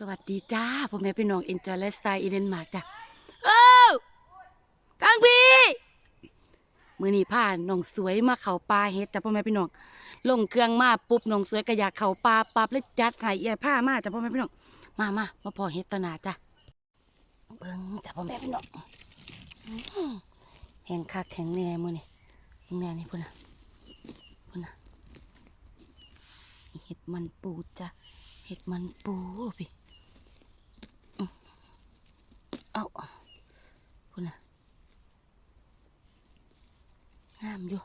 สวัสดีจ้าพ่อแม่พี่น้อง Enjoy Lifestyle อีเดนมาร์กจ้ะเอ้ากังพี่มือนี้พานน้องสวยมาเข้าป่าเฮ็ดจ้ะพ่อแม่พี่น้องลงเครื่องมาปุ๊บน้องสวยก็อยากเข้าป่าปั๊บเลยจัดให้เอียผ้ามาจ้ะพ่อแม่พี่น้องมามามาพอเฮ็ดตะหนาจ้ะเบิ่งจ้ะพ่อแม่พี่น้องแข็งคักแข็งแน่มือนี้มึงแน่นี่พุ่นน่ะพุ่นน่ะเฮ็ดมันปูจ้ะเฮ็ดมันปูพี่ เอาคุณน่ะงามอยู่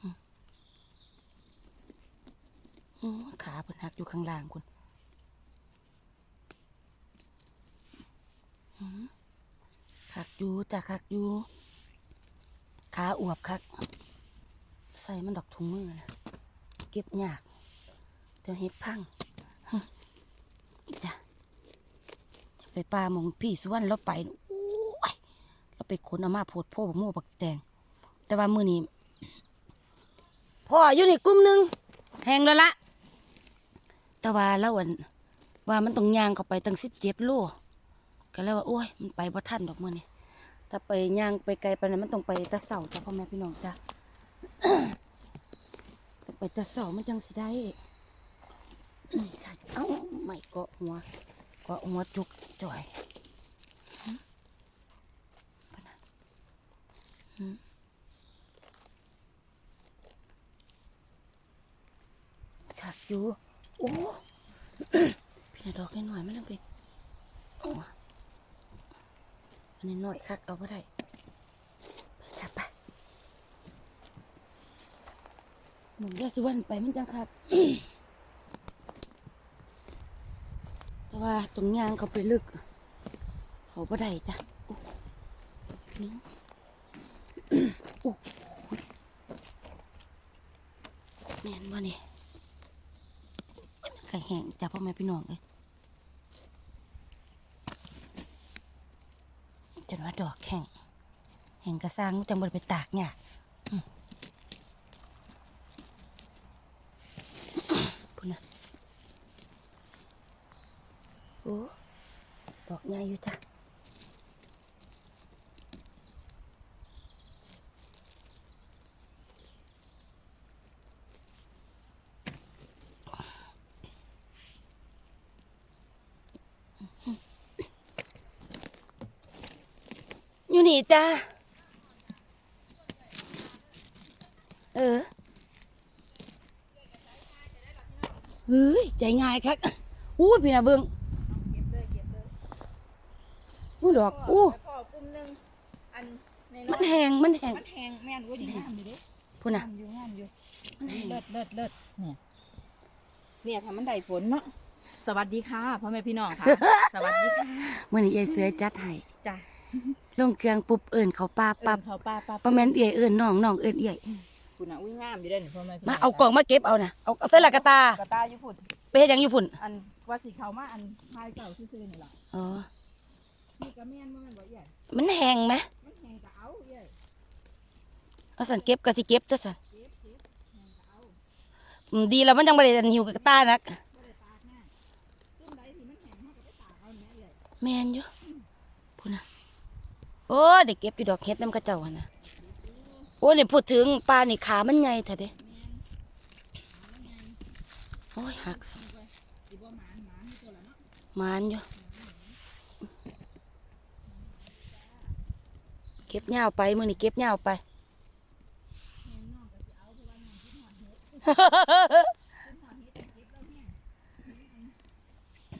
อืมอืมขาเพิ่นหักอยู่ข้างล่างคุณอืมคักอยู่จ้ะคักอยู่ ขาอวบคัก ใส่มันดอกถุงมือนะเก็บยากเดี๋ยวเฮ็ดพังฮึอีจ้ะ ไปปลามองพี่สุวรรณเราไปเราไปขนเอามาโพดโพบักโม่บักแตง แต่ว่ามือนี้พ่ออยู่นี่กลุ่มหนึ่งแหงแล้วละแต่ว่าแล้ววันว่ามันต้องย่างเข้าไปตั้งสิบเจ็ดโลก็เลยว่าโอ้ยมันไปบ่ทันดอกมือนี้ถ้าไปย่างไปไกลไปนั้นมันต้องไปตะเสาจ้ะพ่อแม่พี่น้องจ้ะต้องไปตะเสามันจังสิได้นี่เอ้าไม่เกาะหัว ก็หัวจุกจ่อยปนะขักอยู่ โอ้พี่นาดอกหน้อยไม่ต้องไปอันนี้หน่อยคักเอาไ่ได้ไปจับไปหมุนยาสุวรรณไปมันจังคัก แต่ ว่าตรงยางเขาไปลึก เขาบ่ได้จ้ะอุ๊นี่อุ๊แม่นบ่นี่ไก่แห้งจ้ะพ่อแม่พี่น้องเลยจนว่าดอกแข็งแห้งกระซังจังบ่ไปตากเนี่ยากอืมพุ่นนะ โอ้ดอกใหญ่อยู่จ้ะอยู่นี่จ้าเออเฮ้ย ใจง่ายครับอู้พี่นะเบิง เก็บเลยเก็บเลย อู้ ดอกอู้แล้วพ่อกลุ่มหนึงอันในมันแหงมันแหงมันแหงแม่นว่าดีงามอยู่เด้พูดนะงามอยู่งามอยู่มันแหงเลิศเลิศเลิศเนี่ยเนี่ยทำมันได้ฝนเนาะสวัสดีค่ะพ่อแม่พี่น้องค่ะ สวัสดีค่ะเมื่อนี้ยายเสือจัดให้จ้ะลงเครื่องปุ๊บเอิ่นเขาป้าปัปั๊บบเขาป้าป้าป้าแม่นเอี่ยเอิ่นน้องน้องเอิ่นเอี่ยคุณน่ะอุ้ยงามอยู่เด้นี่พ่อแม่พี่มาน้เอากล่องมาเก็บเอานะเอาเอาใส่ละกระตา กระตาอยู่พุ่นไปเฮ็ดหยังอยู่พุ่นอันว่าสีเขามาอันพายเก่าที่ซื้อนี่ล่ะอ๋อ นี่ก็แม่นบ่แม่นบ่ใหญ่มันแหงไหมมันแหงก็เอาใหญ่เอาสันเก็บก็สิเก็บจ้ะสันเก็บเก็บแหงก็เอาอืมดีแล้วมันจังบ่ได้หิวกับกระตานักบ่ได้ตากแน่ซุ่มใดที่มันแหงเฮาก็ไปตากเอาแม่ใหญ่แม่นอยู่พุ่นนะโอ้ได้เก็บอยู่ดอกเฮ็ดน้ำกระเจ้าหั่นนะโอ้นี่พูดถึงปลานี่ขามันใหญ่แท้เด้โอ้ยหักซะสิบ่หมานหมานอยู่ตัวละเนาะมานอยู่ เก็บเหย้าไปมื้อนี้เก็บเหย้าไปแม่นน้องก็สิเอาเพราะว่าน้องคิดฮอดเฮ็ดคิดฮอดเฮ็ดแต่เก็บแล้วแม่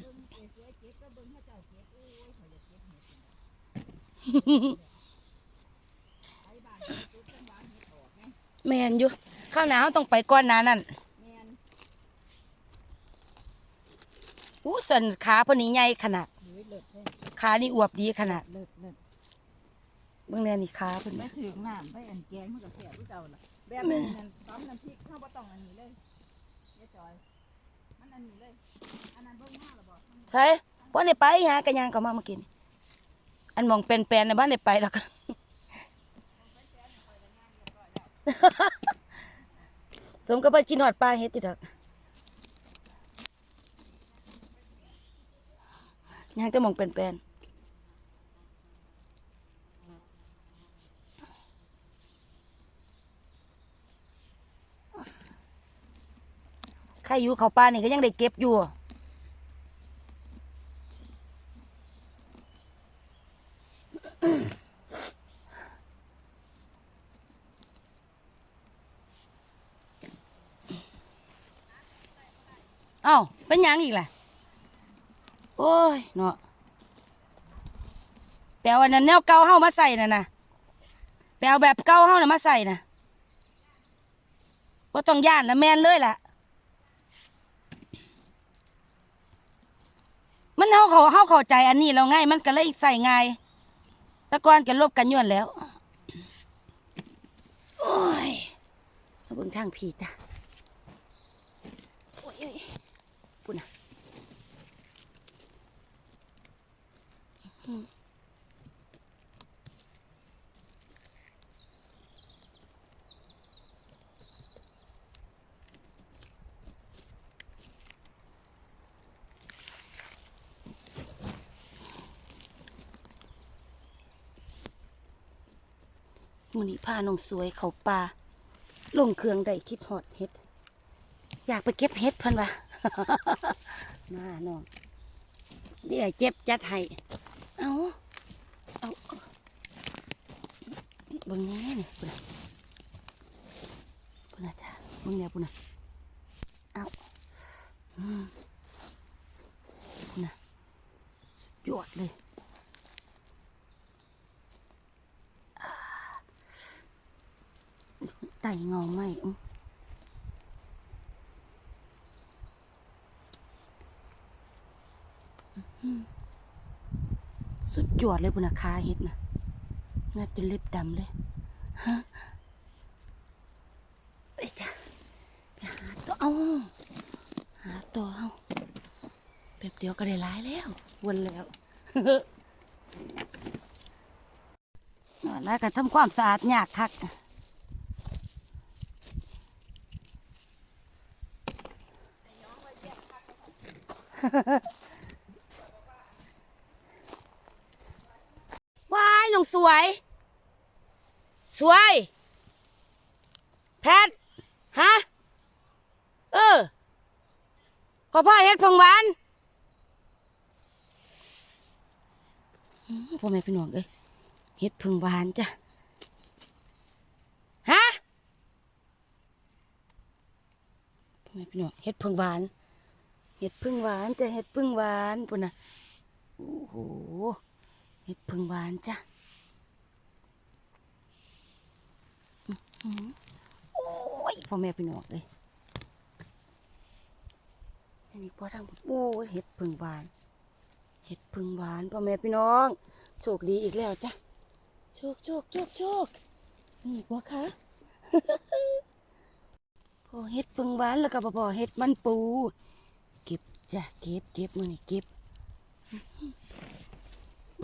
เบิ่งเอ้ยสวยเก็บก็เบิ่งเขาเจ้าเก็บโอ้ยเขาอยากเก็บเฮ็ดไปบ้านเฮ็ดปุ๊บจังหวะเฮ็ดออกไงแม่นอยู่ข้าวหนาวต้องไปก่อนหนานั่นแม่นอู้สันขาเพนนี้ใหญ่ขนาดเฮ้ยเลิศเฮ้ยขานี่อวบดีขนาด เลิศเลิศเบื้องแน่นี่ขาเพิ่นไม่นะถึงน้ำไปอันแกงมันก็แซ่บคือเก่าล่ะแบบนี้นั่นต้มน้ำพริกเฮาบ่ต้องอันนี้เลยเดี๋ยวจอย มันอันนี้เลย อันนั้นเบิ่งมาแล้วบ่ใช่บ่ได้ไปหากระยางเขามาเมื่อกี้นี่อันมองเป็นแปลนในบ้านได้ไปแล้วก็สมกับว่ากินหอดปลาเฮ็ดติดอกยังจะมองเป็นเใครอยู่เขาป่านี่ก็ยังได้เก็บอยู่เอ้าเป็นยังอีกล่ะ โอ้ยเนาะแปลว่านั้นแนวเก่าเฮามาใส่น่ะนะแปลวแบบเก่าเฮาน่ะมาใส่น่ะว่าต้องย่านนะแมนเลยล่ะ มันเฮาเขาเฮาเข้าใจอันนี้เราง่ายมันก็เลยใส่ง่ายตะกอนกันลบกันย้อนแล้วโอ้ยเบิ่งทางพีจ้ะโอ้ย มือนี้พาน้องสวยเขาป่าลงเครื่องได้คิดฮอดเฮ็ด อยากไปเก็บเฮ็ดเพิ่นว่ามาน้องเดี๋ยวเจ็บจัดให้เอาเอาเอาเบิ่งแน่นี่ปุ่นน่ะปุ่นะจ้าบิ่งแน่ปุ่นะเอาอืมปุ่นะสุดยอดเลย ไต่เงาไหมอื้ออื้อสุดยอดเลยบุญคาเห็ดนะงัดจนเล็บดำเลยฮะเอ้จ้ะไปหาตัวเอาหาตัวเอาแป๊บเดียวก็ได้หลายแล้ววนแล้วแล้วก็ทำความสะอาดยากคัก ว้ายน้องสวย สวย แพทฮะ เออ ขอพ่อเฮ็ดพังหวานพ่อแม่พี่น้องเอ้ยเฮ็ดพึงหวานจ้ะ ฮะพ่อแม่พี่น้องเฮ็ดพึงหวาน เห็ดพึ่งหวานจะเห็ดพึ่งหวานปุ่นนะโอ้โหเห็ดพึ่งหวานจ้ะอื้อหือโอ้ยพ่อแม่พี่น้องเลยอันนี้พ่อทางโอ้เห็ดพึ่งหวานเห็ดพึ่งหวานพ่อแม่พี่น้องโชคดีอีกแล้วจ้ะโชคโชคโชคโชคนี่พ่อคะพอเห็ดพึ่งหวานแล้วก็พอเห็ดมันปู จ้ะเก็บเก็บมือนี่เก็บ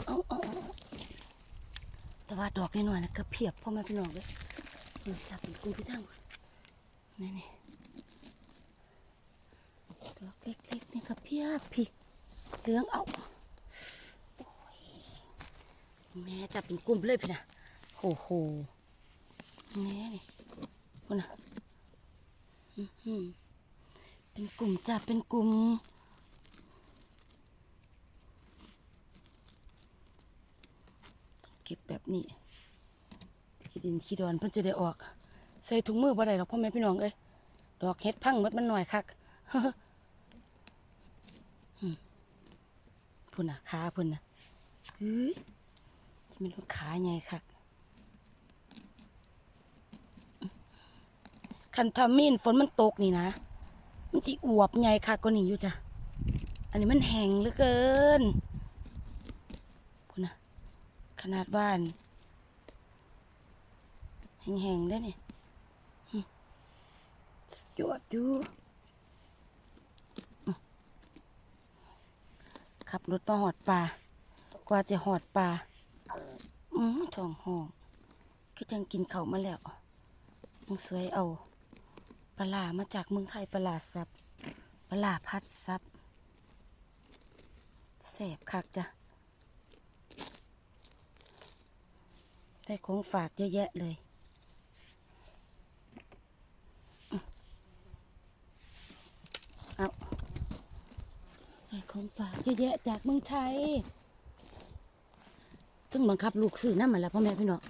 เอาเอาแต่ว่าดอกนิดหน่อยนะก็เพียบพ่อแม่พี่น้องเลยจับเป็นกลุ่มพี่ทั้งหมดนี่นี่ดอกเล็กๆนี่ก็เพียบพี่เหลืองเอาแม่จับเป็นกลุ่มเลยพี่นะโอ้โหแม่นี่คนน่ะเป็นกลุ่มจ้ะเป็นกลุ่ม เก็บแบบนี้ขี้ดินขี้ดอนเพิ่นจะได้ออก ใส่ถุงมือบ่ได้หรอกพ่อแม่พี่น้องเอ้ยดอกเฮ็ดพังมดมันหน่อยคักอืมพุ่นน่ะขาพุ่นน่ะเฮ้ยที่มันขาใหญ่คักคันทามีนฝนมันตกนี่นะ มันสิอวบใหญ่ค่ะก็นี่อยู่จ้ะ อันนี้มันแห้งเหลือเกิน ขนาดว่านแห้งๆได้เนี่ยหึสุดอดอยู่ขับรถมาหอดป่ากว่าจะหอดป่าอืมท้องห้องก็จังกินเขามาแล้วมึงสวยเอาปลามาจากเมืองไทยปลาซับปลาพัดซับแสบคักจ้ะ ได้ของฝากเยอะแยะเลยเอาได้ของฝากเยอะแยะจากเมืองไทยต้องบังคับลูกซื้อน้ำมาแล้วพ่อแม่พี่น้อง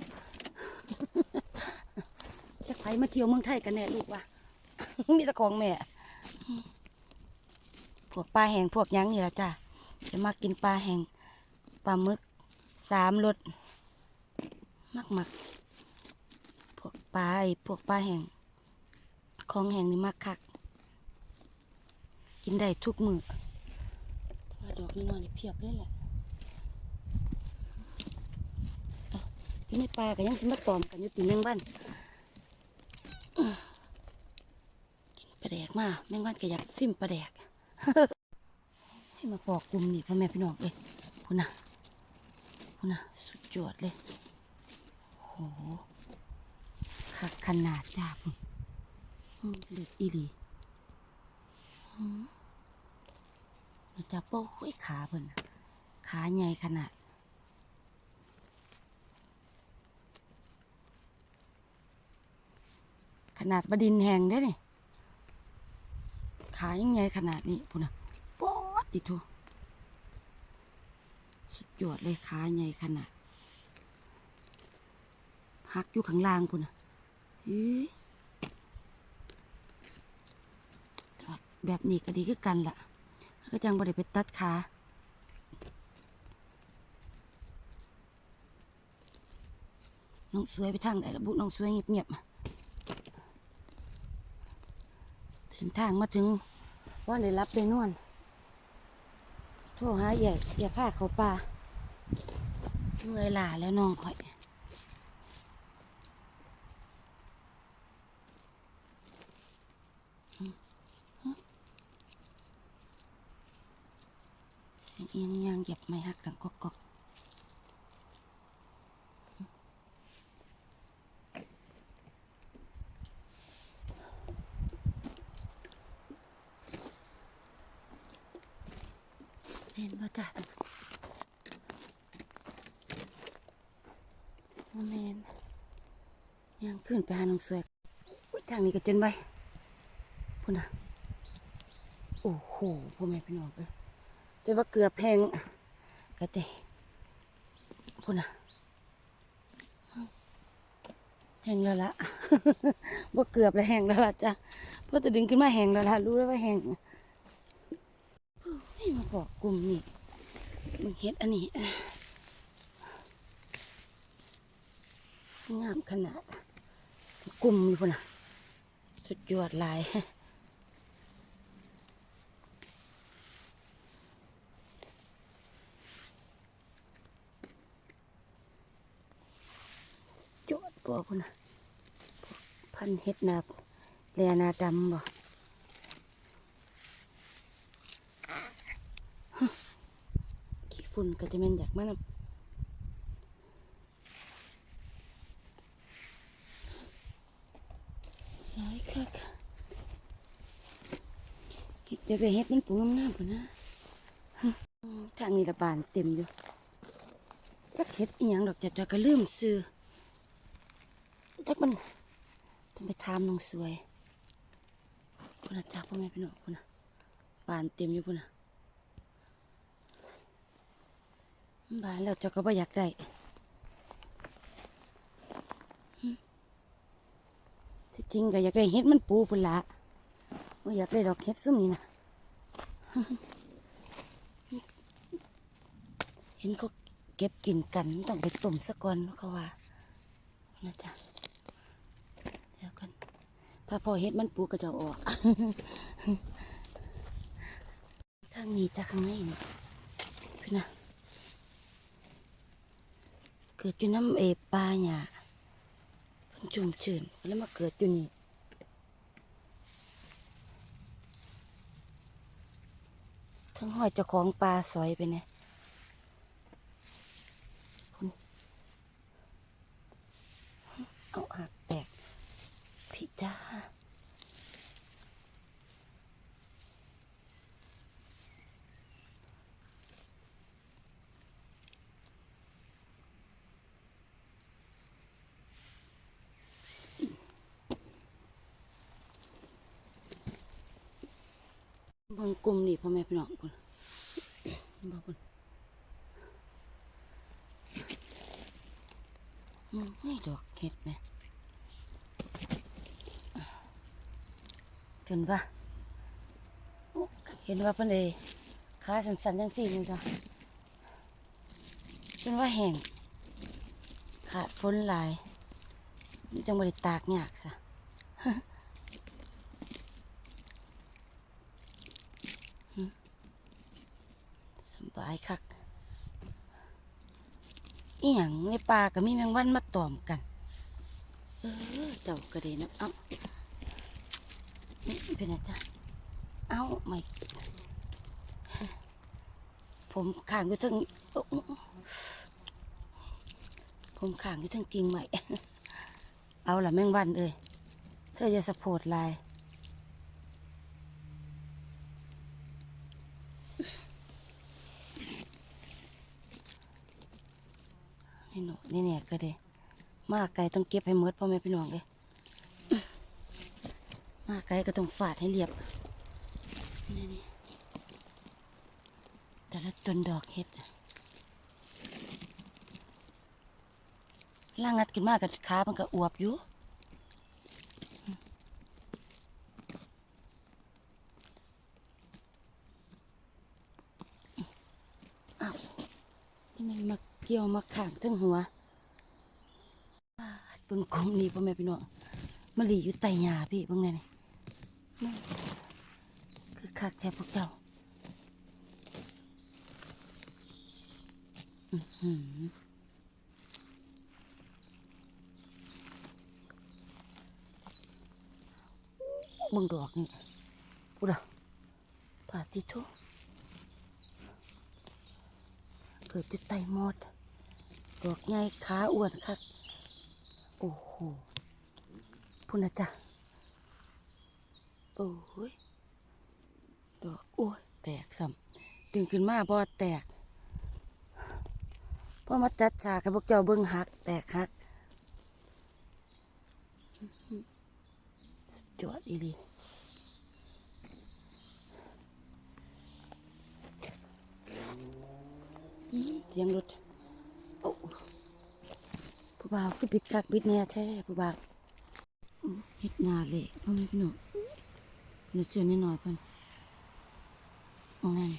จะไปมาเที่ยวเมืองไทยกันแน่ลูกวะมีต่ของแม่พวกปลาแห้งพวกยังนี่ละจ้ะจะมากินปลาแห้งปลาหมึกสามรส มักมักพวกปลาไอ้พวกปลาแห้งของแห้งนี่มักคัก กินได้ทุกมือแต่ว่าดอกนี่นอนนี่เพียบเลยแหละเอาอยู่ในปลาก็ยังสิมาตอมกันอยู่ตีแมงวันอื้อกินปลาแดกมาแมงวันก็อยากซิมปลาแดกให้มาปอกกลุ่มนี่พ่อแม่พี่น้องเลยพุ่นน่ะพุ่นน่ะสุดยอดเลย โหขักขนาดจ้าพุ่นเลือดอีหลีอืมมันจะโป้ยขาเพิ่นะขาใหญ่ขนาด ขนาดบดินแหงได้นี่ขายังไงขนาดนี้พุ่นน่ะป๊อดติโทสุดยอดเลยขาใหญ่ขนาด หักอยู่ข้างล่างพุ่นน่ะแบบนี้ก็ดีคือกันล่ะก็จังบ่ได้ไปตัดขาน้องสวยไปทางไหนละบุน้องสวยเงียบๆถึงทางมาถึงว่าได้รับได้นอนโทรหาใหญ่อย่าพาเขาป่าเมื่อยลาแล้วน้องข่อยอืมฮึเสียงเอียงยางเหยียบไม่หักดังกอกกอกเห็นว่าจ้ะโมเมนยางขึ้นไปหาหน้องสวยทางนี้ก็จนไว้พุ่นน่ะ โอ้โหพ่อแม่พี่น้องเอ้ย จนว่าเกือบแพงกะเตพุ่นน่ะแห้งแล้วล่ะว่าเกือบแล้วแห้งแล้วละจ้ะเพราะจะดึงขึ้นมาแห้งแล้วล่ะรู้แล้วว่าแห้งนี่มาบอกกลุ่มนี่มึงเฮ็ดอันนี้งามขนาดกลุ่มอยู่พุ่นน่ะสุดยอดลาย สุด ยอดกว่าพุ่นน่ะพันเฮ็ดนาแลนาดำบ่ขี้ฝุ่นก็จะแม่นอยากมานำหลายคักเฮ็ดจะได้เฮ็ดมันปลูกงามๆพุ่นนะฮึอืมทางนี้ละบานเต็มอยู่จักเฮ็ดอีหยังดอกจะจะก็ลืมซื้อ จักมันต้องไปถามน้องสวยพุ่นนะจ้าพ่อแม่พี่น้องพุ่นนะบานเต็มอยู่พุ่นนะบานแล้วเจ้าก็บ่อยากได้ที่จริงก็อยากได้เฮ็ดมันปูพุ่นละว่าอยากได้ดอกเฮ็ดซุ่มนี่นะเห็นเขาเก็บกินกันต้องไปต้มซะก่อนเขาว่านะจ๊ะเดี๋ยวกัน ถ้าพอเฮ็ดมันปูก็จะอออกทางนี้จะข้างในนี่พี่นะ เกิดอยู่น้ำเอปลาหยาเพิ่นจุ่มชื่นก็เลยมาเกิดอยู่นี่ทั้งหอยจ้าของปลาสอยไปเนี่ย จ้าบิ่งกลุ่มนี่พ่อแม่พี่น้องคุณบอกคุณอืมไม่ดอกเห็ดไหม จนว่าเห็นว่าเพิ่นเลยขาสันๆจังสี่นี่จ้ะจนว่าแห้งขาดฝนหลายจังบ่ได้ตากยากซะสบายคักอีหยังในป่าก็มีแมงวันมาตอมกัน เออเจ้าก็ได้นะเอ้า เป็นไงจ๊ะเอ้าไม่ผมข้างอยู่ทั้งโอ๊ะผมข้างอยู่ทั้งจริงใหม่ เอาละแมงวันเอ้ยเธอจะสะโพดลายนี่หนูนี่เนี่ยก็ได้มาไก่ต้องเก็บให้หมดพ่อแม่พี่น้องเลย มาไก่ก็ต้องฝาดให้เรียบนี่นี่แต่ละต้นดอกเห็ดล่างงัดขึ้นมากกับขามันก็อวบอยู่อ้าวนี่มันมาเกี่ยวมาข้างทั้งหัวเบิ่งกลมนี่พ่อแม่พี่น้องมะลีอยู่ใต้หญ้าพี่เบิ่งแน่นี่นี่ คือคักแท้พวกเจ้าอือหือบิ่งดอกนี่พูดอะปาติโทเกิดอยู่ใต้หมดดอกใหญ่ขาอ้วนคัก โอ้โหพุ่นนะจ๊ะ โอ้ยดอกโอ้ยแตกซ้ำดึงขึ้นมาบ่แตกพอมาจัดฉากให้พวกเจ้าเบิ่งหัก แตกหักสุดยอดอีลีเสียงรถโอ้ผู้บ่าวคือบิดคักบิดเนี่ยแท้ผู้บ่าวอื้อเฮ็ดงานเลยพ่อแม่พี่น้อง ดูเสียนิดหน่อยเพื่อนมองนั่น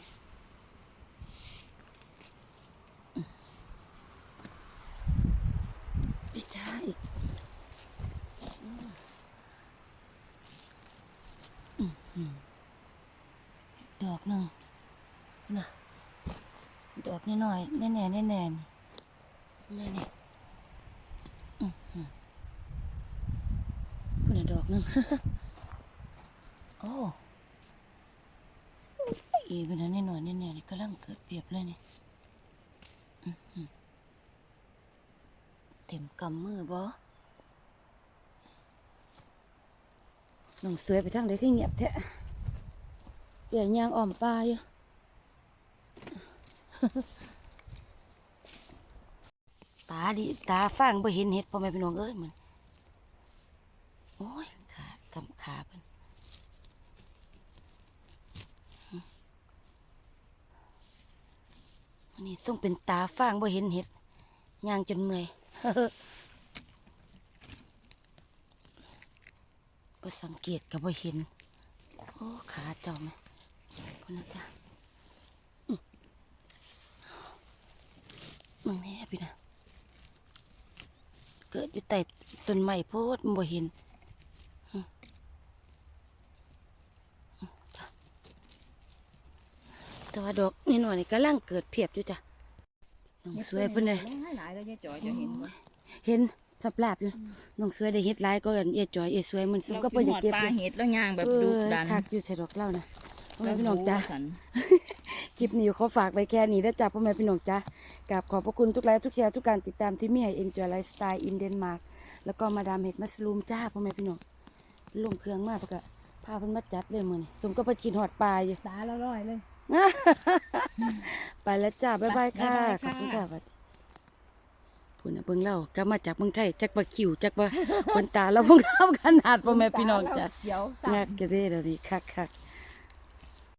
พี่จ้าอีกดอกหนึ่งนะดอกนิดหน่อยแน่แน่แน่แน่แน่แน่คุนดอกหนึ่ง อ้อีเป็นอันนี้หน่อยนี่เนี่ยนี่กำลังเกิดเปรียบเลยเนี่อื้อหือเต็มกำมือบ่น้องสวยไปทางใดก็เงียบแท้เดี๋ยวยางอ้อมปลาอยู่ตาดิตาฟางบ่เห็นเห็ดพ่อแม่พี่น้องเอ้ยมันโอ้ยขากำขาเพิ่นหึ วันนี้ต้องเป็นตาฟางบ่เห็นเห็ดย่างจนเมื่อยบ่สังเกตกับบ่เห็น โอ้ ขาจ้าไหมคุณนะจ๊ะมึงแน่พี่นะ เกิดอยู่ใต้ต้นไม้โพดบ่เห็น แต่ว่าดอกนี่หน่อยนี่กำลังเกิดเพียบอยู่จ้ะน้องสวยเพิ่นเลยหลายแล้วยายจอยจะเห็นบ่เห็นสับลาบอยู่น้องสวยได้เฮ็ดหลายก็เอียจอยเอียสวยมันซึ่งก็เพิ่นอยากเก็บปอลายู่เห็ดแล้วย่างแบบเอดุอดันคักอยู่ใส่ดอกเล่านะพ่อแม่พี่น้องจ้าสันคลิปนี้ขอฝากไว้แค่นี้นะจ๊ะพ่อแม่พี่น้องจ้ากราบขอบพระคุณทุกไลค์ทุกแชร์ทุกการติดตามที่มีให้ Enjoy Lifestyle in Denmark แล้วก็มาดามเห็ดมัสลูมจ้าพ่อแม่พี่น้องลงเครื่องมากปะกะพาเพิ่นมาจัดเลยมื้อนี้สมก็ไปกินหอดปลาอยู่ตาละร้อยเลย ไปแล้วจ้าบ๊ายบายค่ะบ๊ายบายขอบคุณค่ะค่ะสวัสดีพูดนะเบิ่งเล่ากลับมาจากเมืองไทยจักว่าคิวจักว่าคนตาเราเพิ่งเข้าขนาดพ่อแม่พี่น้องจ้ะเขียวงากกระเด้เดี๋ยวนี้คักคักๆ